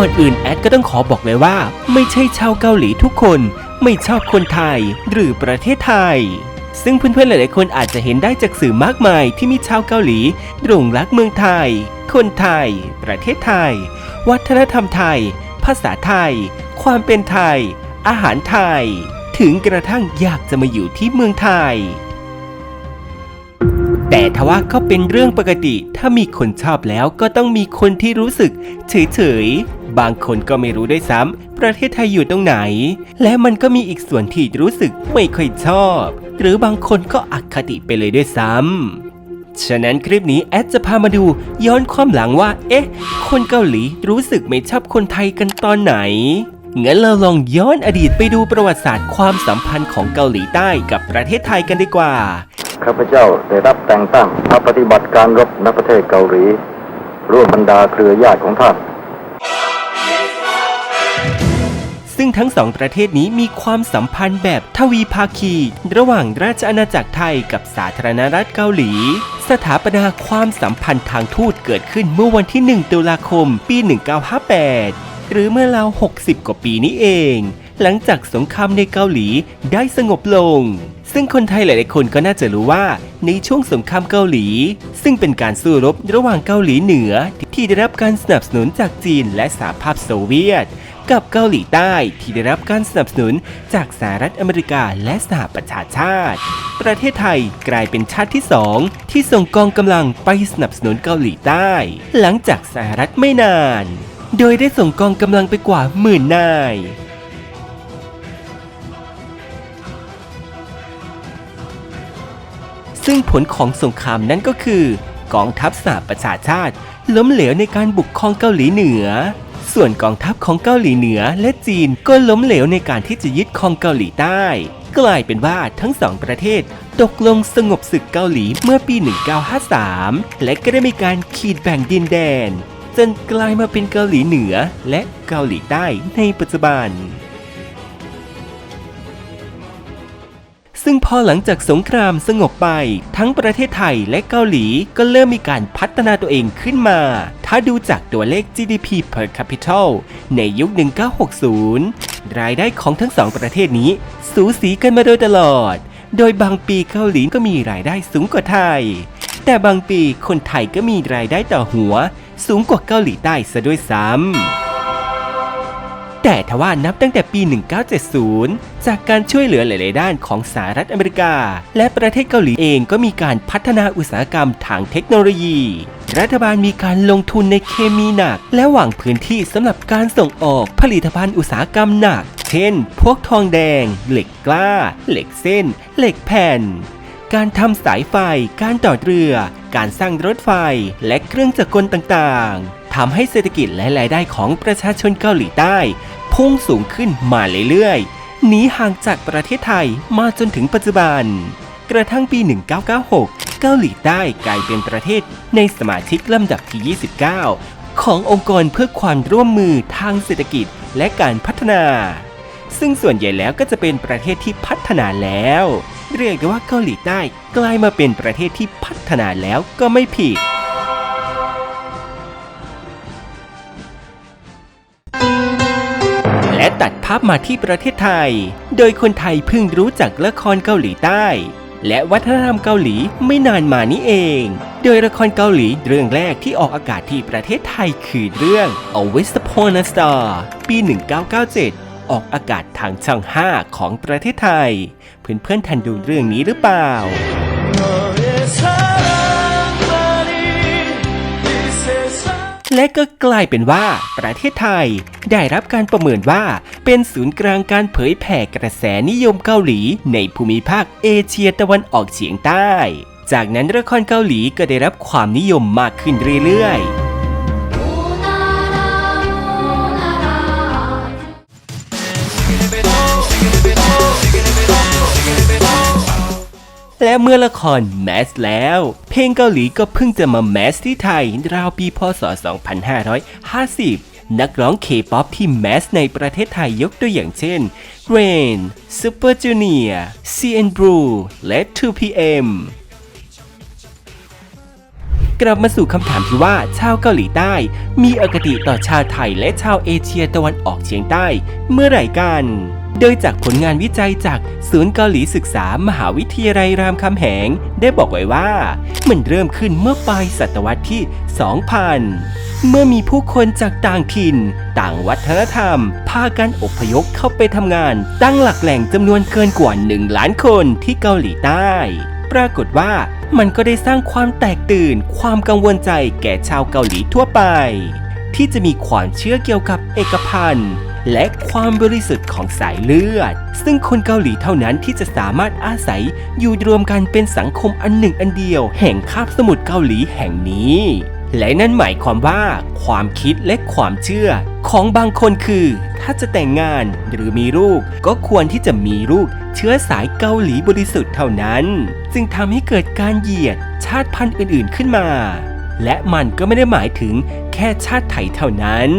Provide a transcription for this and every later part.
ก่อนอื่นแอดก็ต้องขอบอกเลยว่า ไม่ใช่ชาวเกาหลีทุกคน ไม่ชอบคนไทย หรือประเทศไทย ซึ่งเพื่อนๆหลายๆคนอาจจะเห็นได้จากสื่อมากมายที่มีชาวเกาหลีหลงรักเมืองไทย คนไทย ประเทศไทย วัฒนธรรมไทย ภาษาไทย ความเป็นไทย อาหารไทย ถึงกระทั่งอยากจะมาอยู่ที่เมืองไทย แต่ทว่าก็เป็นเรื่องปกติ ถ้ามีคนชอบแล้วก็ต้องมีคนที่รู้สึก เฉยๆ บางคนก็ไม่รู้ด้วยซ้ำประเทศไทยอยู่ตรงไหน และมันก็มีอีกส่วนที่รู้สึกไม่ค่อยชอบ หรือบางคนก็อคติไปเลยด้วยซ้ำฉะนั้นคลิปนี้แอดจะพามาดูย้อนความหลังว่า เอ๊ะ คนเกาหลีรู้สึกไม่ชอบคนไทยกันตอนไหน งั้นเราลองย้อนอดีตไปดูประวัติศาสตร์ความสัมพันธ์ของเกาหลีใต้กับประเทศไทยกันดีกว่า ข้าพเจ้าได้รับแต่งตั้งมาปฏิบัติการรบณประเทศเกาหลี ร่วมบรรดาเครือญาติของท่าน ซึ่งทั้งสองประเทศนี้มีความสัมพันธ์แบบทวีภาคี ระหว่างราชอาณาจักรไทยกับสาธารณรัฐเกาหลี สถาปนาความสัมพันธ์ทางทูตเกิดขึ้นเมื่อวันที่ 1 ตุลาคม ปี 1958 หรือเมื่อราว 60 กว่าปีนี้เอง หลังจากสงครามในเกาหลีได้สงบลง ซึ่งคนไทยหลายๆคนก็น่าจะรู้ว่าในช่วงสงครามเกาหลี ซึ่งเป็นการสู้รบระหว่างเกาหลีเหนือที่ได้รับการสนับสนุนจากจีนและสหภาพโซเวียต กับเกาหลีใต้ที่ได้รับการสนับสนุนจากสหรัฐอเมริกาและสหประชาชาติ ประเทศไทยกลายเป็นชาติที่สองที่ส่งกองกำลังไปสนับสนุนเกาหลีใต้ หลังจากสหรัฐไม่นาน โดยได้ส่งกองกำลังไปกว่าหมื่นนาย ซึ่งผลของสงครามนั้นก็คือ กองทัพสหประชาชาติล้มเหลวในการบุกครองเกาหลีเหนือ ส่วนกองทัพของเกาหลีเหนือและจีนก็ล้มเหลวในการที่จะยึดครองเกาหลีใต้ กลายเป็นว่าทั้งสองประเทศตกลงสงบศึกเกาหลีเมื่อปี 1953 และก็ได้มีการขีดแบ่งดินแดน จนกลายมาเป็นเกาหลีเหนือและเกาหลีใต้ในปัจจุบัน ซึ่งพอหลังจากสงครามสงบไป ทั้งประเทศไทยและเกาหลีก็เริ่มมีการพัฒนาตัวเองขึ้นมา ถ้าดูจากตัวเลข GDP per capita ในยุค 1960 รายได้ของทั้งสองประเทศนี้ สูสีกันมาโดยตลอด โดยบางปีเกาหลีก็มีรายได้สูงกว่าไทย แต่บางปีคนไทยก็มีรายได้ต่อหัว สูงกว่าเกาหลีใต้ซะด้วยซ้ำ แต่ทว่านับตั้งแต่ปี 1970 จากการช่วยเหลือหลาย ๆ ด้านของสหรัฐอเมริกา และประเทศเกาหลีเองก็มีการพัฒนาอุตสาหกรรมทางเทคโนโลยี รัฐบาลมีการลงทุนในเคมีหนัก และหว่างพื้นที่สำหรับการส่งออกผลิตภัณฑ์อุตสาหกรรมหนัก เช่น พวกทองแดง เหล็กกล้า เหล็กเส้น เหล็กแผ่น การทำสายไฟ การต่อเรือ การสร้างรถไฟ และเครื่องจักรกลต่าง ๆ ทำให้เศรษฐกิจและรายได้ของประชาชนเกาหลีใต้ พุ่งสูงขึ้นมาเรื่อยๆ หนีห่างจากประเทศไทยมาจนถึงปัจจุบัน กระทั่งปี 1996 เกาหลีใต้กลายเป็นประเทศในสมาชิกลำดับที่ 29 ขององค์กรเพื่อความร่วมมือทางเศรษฐกิจและการพัฒนา ซึ่งส่วนใหญ่แล้วก็จะเป็นประเทศที่พัฒนาแล้ว เรียกได้ว่าเกาหลีใต้กลายมาเป็นประเทศที่พัฒนาแล้วก็ไม่ผิด ตัดภาพมาที่ประเทศไทย โดยคนไทยเพิ่งรู้จักละครเกาหลีใต้ และวัฒนธรรมเกาหลีไม่นานมานี้เอง โดยละครเกาหลีเรื่องแรกที่ออกอากาศที่ประเทศไทยคือเรื่อง Always Upon a Star ปี 1997 ออกอากาศทางช่อง 5 ของประเทศไทย เพื่อนๆทันดูเรื่องนี้หรือเปล่า และก็กลายเป็นว่าประเทศไทยได้รับการประเมินว่าเป็นศูนย์กลางการเผยแผ่กระแสนิยมเกาหลีในภูมิภาคเอเชียตะวันออกเฉียงใต้ จากนั้นละครเกาหลีก็ได้รับความนิยมมากขึ้นเรื่อยๆ และเมื่อละครแมสแล้ว เพลงเกาหลีก็เพิ่งจะมาแมสที่ไทย ราวปีพศ 2550 นักร้องเคป๊อปที่แมสในประเทศไทยยกตัวอย่างเช่น Rain Super Junior CN Blue และ 2PM กลับมาสู่คำถามที่ว่าชาวเกาหลีใต้ มีอคติต่อชาวไทยและชาวเอเชียตะวันออกเฉียงใต้ เมื่อไหร่กัน โดยจากผลงานวิจัยจากศูนย์เกาหลีศึกษามหาวิทยาลัยรามคำแหง ได้บอกไว้ว่า มันเริ่มขึ้นเมื่อปลายศตวรรษที่ 2000 เมื่อมีผู้คนจากต่างถิ่น ต่างวัฒนธรรม พากันอพยพเข้าไปทำงาน ตั้งหลักแหล่งจำนวนเกินกว่า 1 ล้านคนที่เกาหลีใต้ ปรากฏว่ามันก็ได้สร้างความแตกตื่น ความกังวลใจแก่ชาวเกาหลีทั่วไป ที่จะมีความเชื่อเกี่ยวกับเอกพันธ์ และความบริสุทธิ์ของสายเลือด ซึ่งคนเกาหลีเท่านั้นที่จะสามารถอาศัยอยู่รวมกันเป็นสังคมอันหนึ่งอันเดียว แห่งคาบสมุทรเกาหลีแห่งนี้ และนั่นหมายความว่า ความคิดและความเชื่อ ของบางคนคือ ถ้าจะแต่งงานหรือมีลูก ก็ควรที่จะมีลูกเชื้อสายเกาหลีบริสุทธิ์เท่านั้น จึงทำให้เกิดการเหยียดชาติพันธุ์อื่นๆขึ้นมา และมันก็ไม่ได้หมายถึงแค่ชาติไทยเท่านั้น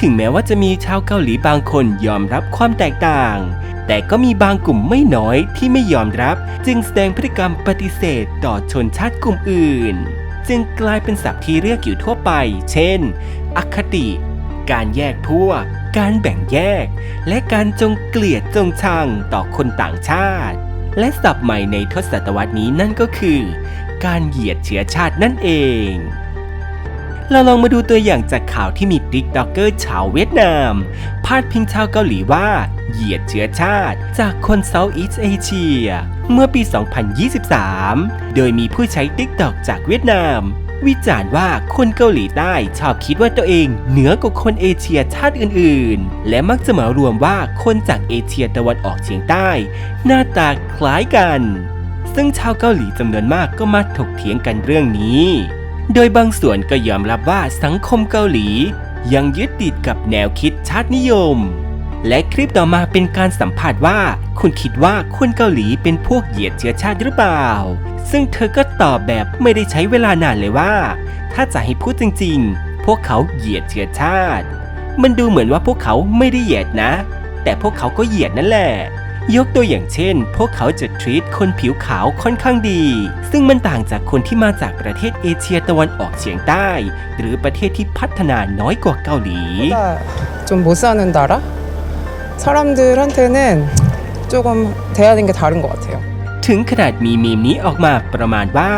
ถึงแม้ว่าจะมีชาวเกาหลีบางคนยอมรับความแตกต่าง แต่ก็มีบางกลุ่มไม่น้อยที่ไม่ยอมรับ จึงแสดงพฤติกรรมปฏิเสธต่อชนชาติกลุ่มอื่น จึงกลายเป็นศัพท์ที่เรียกอยู่ทั่วไป เช่น อคติ การแยกพวก การแบ่งแยก และการจงเกลียดจงชังต่อคนต่างชาติ และศัพท์ใหม่ในทศตวรรษนี้นั่นก็คือ การเหยียดเชื้อชาตินั่นเอง เราลองมาดูตัวอย่างจากข่าวที่มีติ๊กต็อกเกอร์ชาวเวียดนาม พาดพิงชาวเกาหลีว่า เหยียดเชื้อชาติ จากคนเซาท์อีสเอเชีย เมื่อปี 2023 โดยมีผู้ใช้ติ๊กต็อกจากเวียดนาม วิจารณ์ว่าคนเกาหลีใต้ชอบคิดว่าตัวเองเหนือกว่าคนเอเชียชาติอื่นๆ และมักจะเหมารวมว่าคนจากเอเชียตะวันออกเฉียงใต้ หน้าตาคล้ายกัน ซึ่งชาวเกาหลีจำนวนมากก็มาถกเถียงกันเรื่องนี้ โดยบางส่วนก็ยอมรับว่าสังคมเกาหลี ยังยึดติดกับแนวคิดชาตินิยม และคลิปต่อมาเป็นการสัมภาษณ์ว่า คุณคิดว่าคนเกาหลีเป็นพวกเหยียดเชื้อชาติหรือเปล่า ซึ่งเธอก็ตอบแบบไม่ได้ใช้เวลานานเลยว่า ถ้าจะให้พูดจริง ๆ พวกเขาเหยียดเชื้อชาติ มันดูเหมือนว่าพวกเขาไม่ได้เหยียดนะ แต่พวกเขาก็เหยียดนั่นแหละ ยกตัวอย่างเช่น พวกเขาจะทรีตคนผิวขาวค่อนข้างดี ซึ่งมันต่างจากคนที่มาจากประเทศเอเชียตะวันออกเฉียงใต้ หรือประเทศที่พัฒนาน้อยกว่าเกาหลี 좀 못 사는 나라? 사람들한테는 조금 대하는 게 다른 것 같아요. ถึงขนาดมีมีมนี้ออกมาประมาณว่า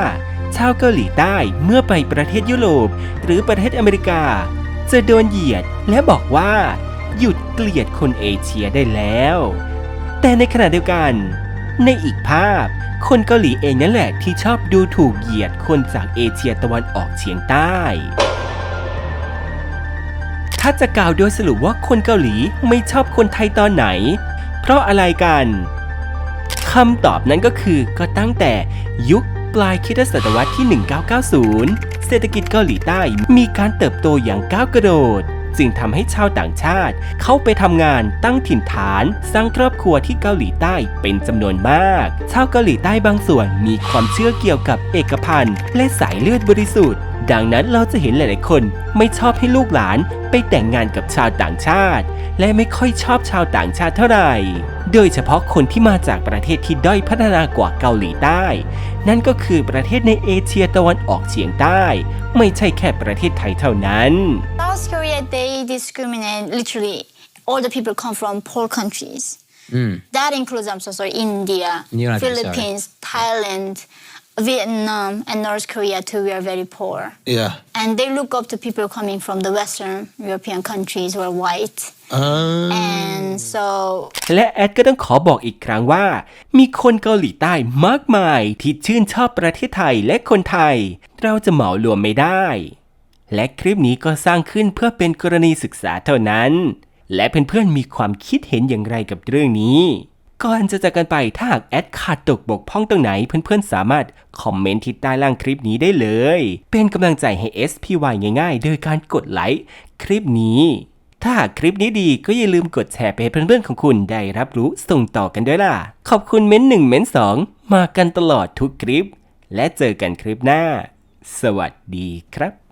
ชาวเกาหลีใต้เมื่อไปประเทศยุโรป หรือประเทศอเมริกา จะโดนเหยียดและบอกว่า หยุดเกลียดคนเอเชียได้แล้ว แต่ในขณะเดียวกัน ในอีกภาพ คนเกาหลีเองนั่นแหละที่ชอบดูถูกเหยียดคนจากเอเชียตะวันออกเฉียงใต้ ถ้าจะกล่าวโดยสรุปว่าคนเกาหลีไม่ชอบคนไทยตอนไหน เพราะอะไรกันคำตอบนั้นก็คือก็ตั้งแต่ยุคปลายคริสตศตวรรษที่ 1990 เศรษฐกิจเกาหลีใต้มีการเติบโตอย่างก้าวกระโดด จึงทำให้ชาวต่างชาติ เข้าไปทำงานตั้งถิ่นฐาน สร้างครอบครัวที่เกาหลีใต้เป็นจำนวนมาก ชาวเกาหลีใต้บางส่วนมีความเชื่อเกี่ยวกับเอกพันธ์และสายเลือดบริสุทธิ์ ดังนั้นเราจะเห็นหลายๆคนไม่ชอบให้ลูกหลานไปแต่งงานกับชาวต่างชาติ และไม่ค่อยชอบชาวต่างชาติเท่าไหร่ โดยเฉพาะคนที่มาจากประเทศที่ด้อยพัฒนากว่าเกาหลีใต้ นั่นก็คือประเทศในเอเชียตะวันออกเฉียงใต้ ไม่ใช่แค่ประเทศไทยเท่านั้น South Korea, they discriminate literally all the people come from poor countries. That includes, I'm so sorry, India, You're not Philippines, Thailand, Vietnam, and North Korea too. We are very poor. Yeah. And they look up to people coming from the Western European countries who are white. Um, And so และแอดก็ต้องขอบอกอีกครั้งว่า มีคนเกาหลีใต้มากมายที่ชื่นชอบประเทศไทยและคนไทย เราจะเหมารวมไม่ได้ และคลิปนี้ก็สร้างขึ้นเพื่อเป็นกรณีศึกษาเท่านั้น และเพื่อนๆมีความคิดเห็นอย่างไรกับเรื่องนี้ ก่อนจะจากกันไปถ้าหากแอดขาดตกบกพร่องตรงไหนเพื่อนๆ สามารถคอมเมนต์ที่ใต้ล่างคลิปนี้ได้เลย เป็นกำลังใจให้ SPY ง่ายๆ โดยการกดไลค์คลิปนี้ ถ้าหากคลิปนี้ดีก็อย่าลืมกดแชร์ไปให้เพื่อนๆของคุณได้รับรู้ส่งต่อกันด้วยล่ะ ขอบคุณเม้นหนึ่งเม้นสองมากันตลอดทุกคลิป และเจอกันคลิปหน้า สวัสดีครับ